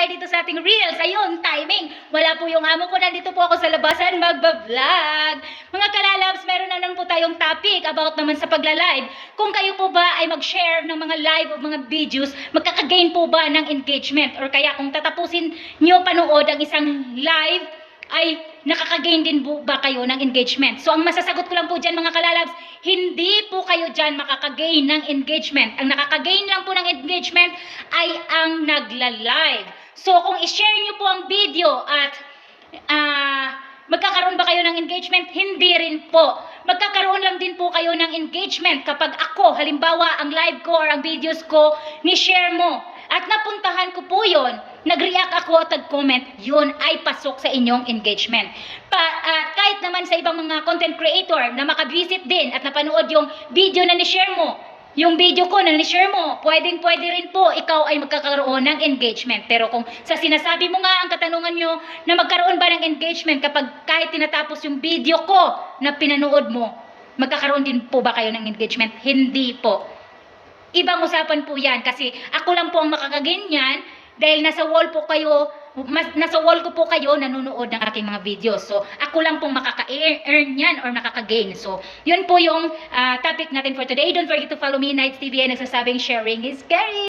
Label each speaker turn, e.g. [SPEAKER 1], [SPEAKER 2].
[SPEAKER 1] tayo dito sa ating reels. Ayun, timing. Wala po yung amo ko. Nandito po ako sa labasan magbablog. Mga kalalabs, meron na naman po tayong topic about naman sa pagla-live. Kung kayo po ba ay mag-share ng mga live o mga videos, magkakagain po ba ng engagement? Or kaya kung tatapusin nyo panood ang isang live, ay nakakagain din po ba kayo ng engagement? So ang masasagot ko lang po dyan mga kalalabs, hindi po kayo dyan makakagain ng engagement. Ang nakakagain lang po ng engagement ay ang nagla-live. So kung i-share nyo po ang video at ah magkakaroon ba kayo ng engagement? Hindi rin po. Magkakaroon lang din po kayo ng engagement kapag ako, halimbawa ang live ko or ang videos ko, ni-share mo. At napuntahan ko po yon, nag-react ako at nag-comment, yun ay pasok sa inyong engagement. Pa, ah, kahit naman sa ibang mga content creator na makabisit din at napanood yung video na ni-share mo, yung video ko na ni-share mo, pwedeng pwede rin po ikaw ay magkakaroon ng engagement. Pero kung sa sinasabi mo nga ang katanungan nyo na magkaroon ba ng engagement kapag kahit tinatapos yung video ko na pinanood mo, magkakaroon din po ba kayo ng engagement? Hindi po. Ibang usapan po yan kasi ako lang po ang makakaganyan dahil nasa wall po kayo, mas, nasa wall ko po kayo nanonood ng aking mga videos. So, ako lang pong makaka-earn yan or makaka-gain. So, yun po yung ah, topic natin for today. Don't forget to follow me, Nights TV, ay nagsasabing sharing is caring.